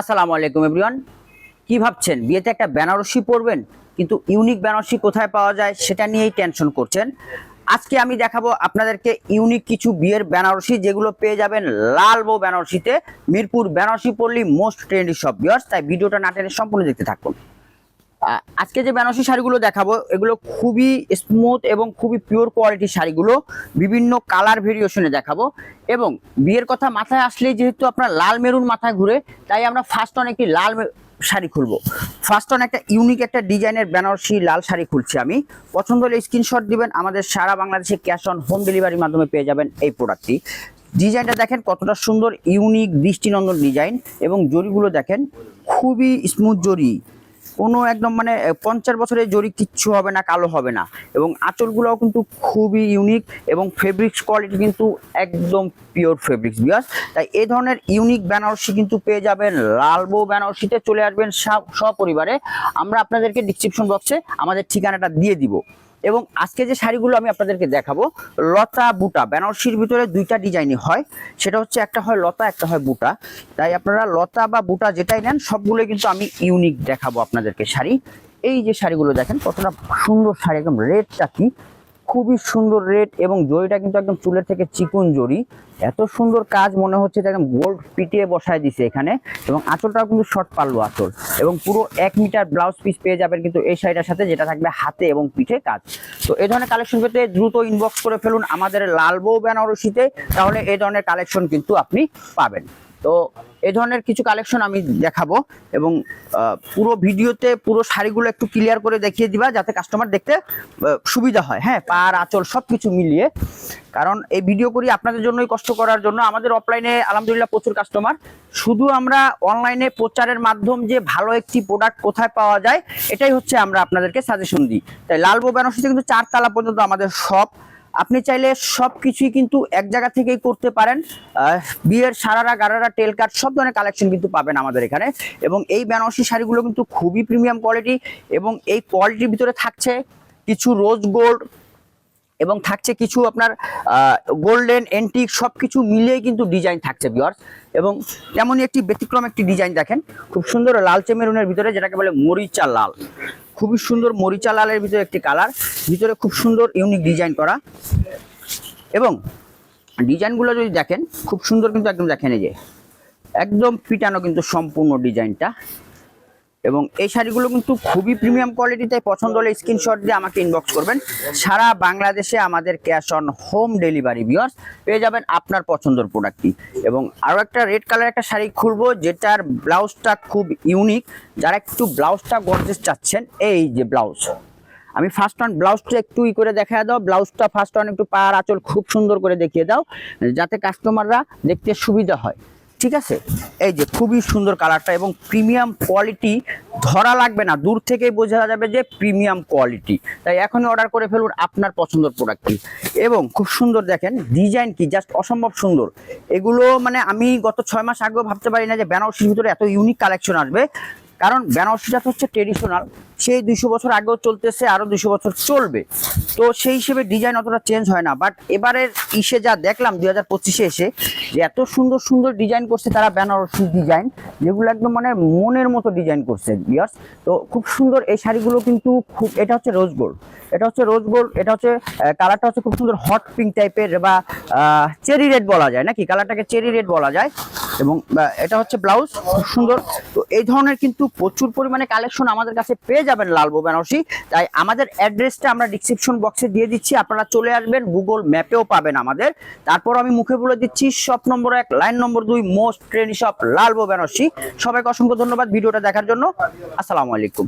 আসসালামু আলাইকুম এভরিওয়ান কি ভাবছেন? বিয়েতে একটা বেনারসি পরবেন, কিন্তু ইউনিক বেনারসি কোথায় পাওয়া যায় সেটা নিয়েই টেনশন করছেন। আজকে আমি দেখাবো আপনাদেরকে ইউনিক কিছু বিয়ের বেনারসি, যেগুলো পেয়ে যাবেন লাল বউ বেনারসিতে। মিরপুর বেনারসি পল্লী মোস্ট ট্রেন্ডি সব বিয়ার্স তাই ভিডিওটা না টেনে সম্পূর্ণ দেখতে থাকুন। আজকে যে বেনারসি শাড়িগুলো দেখাবো, এগুলো খুবই স্মুথ এবং খুবই পিওর কোয়ালিটির শাড়িগুলো। বিভিন্ন কালার ভেরিয়েশনে দেখাবো। এবং বিয়ের কথা মাথায় আসলেই যেহেতু আপনার লাল মেরুন মাথায় ঘুরে, তাই আমরা ফার্স্ট অন একটি লাল শাড়ি খুলবো। ফার্স্ট অন একটা ইউনিক একটা ডিজাইনের বেনারসি লাল শাড়ি খুলছি আমি। পছন্দ হলে স্ক্রিনশট দিবেন, আমাদের সারা বাংলাদেশে ক্যাশ অন হোম ডেলিভারির মাধ্যমে পেয়ে যাবেন এই প্রোডাক্টটি ডিজাইনটা দেখেন কতটা সুন্দর ইউনিক দৃষ্টিনন্দন ডিজাইন এবং জরিগুলো দেখেন, খুবই স্মুথ জরি। কোনো একদম মানে পঞ্চাশ বছরের জরি কিচ্ছু হবে না, কালো হবে না। এবং আঁচলগুলোও কিন্তু খুবই ইউনিক এবং ফেব্রিক্স কোয়ালিটি কিন্তু একদম পিওর ফেব্রিক্স বিয়াস। তাই এ ধরনের ইউনিক বেনারসি কিন্তু পেয়ে যাবেন, লালবো বেনারসিতে চলে আসবেন সব- সপরিবারে। আমরা আপনাদেরকে ডিসক্রিপশন বক্সে আমাদের ঠিকানাটা দিয়ে দিব। এবং আজকে যে শাড়িগুলো আমি আপনাদেরকে দেখাবো, লতা বুটা, বেনারসির ভিতরে দুইটা ডিজাইনই হয়। সেটা হচ্ছে একটা হয় লতা, একটা হয় বুটা। তাই আপনারা লতা বা বুটা যেটাই নেন, সবগুলো কিন্তু আমি ইউনিক দেখাবো আপনাদেরকে শাড়ি। এই যে শাড়িগুলো দেখেন, কতটা সুন্দর শাড়ি, একদম রেডটা কি? খুবই সুন্দর রেড এবং জরিটা কিন্তু একদম চুলের থেকে চিকুন জরি এত সুন্দর কাজ মনে হচ্ছে একদম গোল্ড পিটিয়ে বসায় দিছে এখানে এবং আঁচলটাও কিন্তু শর্ট পাল্লু আঁচল এবং পুরো এক মিটার ব্লাউজ পিস পেয়ে যাবেন কিন্তু এই শাড়িটার সাথে যেটা থাকবে হাতে এবং পিঠে কাজ। তো এই ধরনের কালেকশন পেতে দ্রুত ইনবক্স করে ফেলুন আমাদের লাল বউ বেনারসিতে, তাহলে এই ধরনের কালেকশন কিন্তু আপনি পাবেন। তো এই ধরনের কিছু কালেকশন আমি দেখাবো এবং পুরো ভিডিওতে পুরো শাড়িগুলো একটু ক্লিয়ার করে দেখিয়ে দিবা যাতে কাস্টমার দেখতে সুবিধা হয়। হ্যাঁ পার আঁচল সব কিছু মিলিয়ে। কারণ এই ভিডিও করি আপনাদের জন্যই কষ্ট করার জন্য। আমাদের অফলাইনে আলহামদুলিল্লাহ প্রচুর কাস্টমার শুধু আমরা অনলাইনে প্রচারের মাধ্যম যে ভালো একটি প্রোডাক্ট কোথায় পাওয়া যায়, এটাই হচ্ছে আমরা আপনাদেরকে সাজেশন দিই। তাই লালবো বেনারসিতে কিন্তু চারতলা পর্যন্ত আমাদের সব আপনি চাইলে সব কিছুই কিন্তু এক জায়গা থেকেই করতে পারেন। বিয়ের সারারা, গারারা, টেল কাট সব ধরনের কালেকশন কিন্তু পাবেন আমাদের এখানে। এবং এই বেনারসি শাড়িগুলো কিন্তু খুবই প্রিমিয়াম কোয়ালিটি এবং এই কোয়ালিটির ভিতরে থাকছে কিছু রোজ গোল্ড এবং থাকছে কিছু আপনার গোল্ডেন, এন্টিক সব কিছু মিলিয়ে কিন্তু ডিজাইন থাকছে বিয়ার্স এবং তেমনই একটি ব্যতিক্রম একটি ডিজাইন দেখেন। খুব সুন্দর লালচে মেরুনের ভিতরে যেটাকে বলে মরিচা লাল। খুবই সুন্দর মরিচা লালের ভিতরে একটি কালার। ভিতরে খুব সুন্দর, ইউনিক ডিজাইন করা। এবং ডিজাইনগুলো যদি দেখেন, খুব সুন্দর কিন্তু একদম দেখেন এই যে, একদম পিটানো কিন্তু সম্পূর্ণ ডিজাইনটা। এবং এই শাড়িগুলো কিন্তু খুবই প্রিমিয়াম কোয়ালিটি তাই পছন্দ হলে স্ক্রিনশট দিয়ে আমাকে ইনবক্স করবেন। সারা বাংলাদেশে আমাদের ক্যাশ অন হোম ডেলিভারি বিয়ার্স পেয়ে যাবেন আপনার পছন্দের প্রোডাক্টটি এবং আরও একটা রেড কালার একটা শাড়ি খুলবো, যেটার ব্লাউজটা খুব ইউনিক যারা একটু ব্লাউজটা গর্জেস চাচ্ছেন, এই যে ব্লাউজ আমি ফার্স্ট অন ব্লাউজটা একটু ই করে দেখা দাও। ব্লাউজটা ফার্স্ট অন একটু পার আঁচল খুব সুন্দর করে দেখিয়ে দাও, যাতে কাস্টমাররা দেখতে সুবিধা হয়। ঠিক আছে? এই যে খুবই সুন্দর কালারটা এবং প্রিমিয়াম কোয়ালিটি ধরা লাগবে না। দূর থেকেই বোঝা যাবে যে প্রিমিয়াম কোয়ালিটি তাই এখনই অর্ডার করে ফেলুন আপনার পছন্দের প্রোডাক্টটি এবং খুব সুন্দর দেখেন ডিজাইন কি? জাস্ট অসম্ভব সুন্দর। এগুলো মানে আমি গত ছয় মাস আগেও ভাবতে পারি না যে বেনারসির ভিতরে এত ইউনিক কালেকশন আসবে। কারণ বেনারসিটা তো হচ্ছে ট্রেডিশনাল সেই দুইশো বছর আগেও চলতেছে, আরও দুইশো বছর চলবে। তো সেই হিসেবে ডিজাইন অতটা চেঞ্জ হয় না বাট এবারের ইসে যা দেখলাম দুই হাজার পঁচিশে এসে, যে এত সুন্দর সুন্দর ডিজাইন করছে তারা বেনারসি ডিজাইন যেগুলো একদম মানে মনের মতো ডিজাইন করছে বিয়ার্স তো খুব সুন্দর এই শাড়িগুলো কিন্তু খুব, এটা হচ্ছে রোজ গোল্ড এটা হচ্ছে রোজ গোল্ড এটা হচ্ছে কালারটা হচ্ছে খুব সুন্দর হট পিঙ্ক টাইপের বা চেরি রেড বলা যায়, নাকি? কালারটাকে চেরি রেড বলা যায়। এবং এটা হচ্ছে ব্লাউজ, খুব সুন্দর। তো এই ধরনের কিন্তু প্রচুর পরিমাণে কালেকশন আমাদের কাছে পেয়ে যাবেন লালবো বেনারসি। তাই আমাদের অ্যাড্রেসটা আমরা ডিসক্রিপশন বক্সে দিয়ে দিচ্ছি, আপনারা চলে আসবেন গুগল ম্যাপেও পাবেন আমাদের। তারপর আমি মুখে বলে দিচ্ছি শপ নম্বর এক লাইন নম্বর দুই মোস্ট ট্রেন শপ লালবো বেনারসি। সবাইকে অসংখ্য ধন্যবাদ ভিডিওটা দেখার জন্য। আসসালামু আলাইকুম।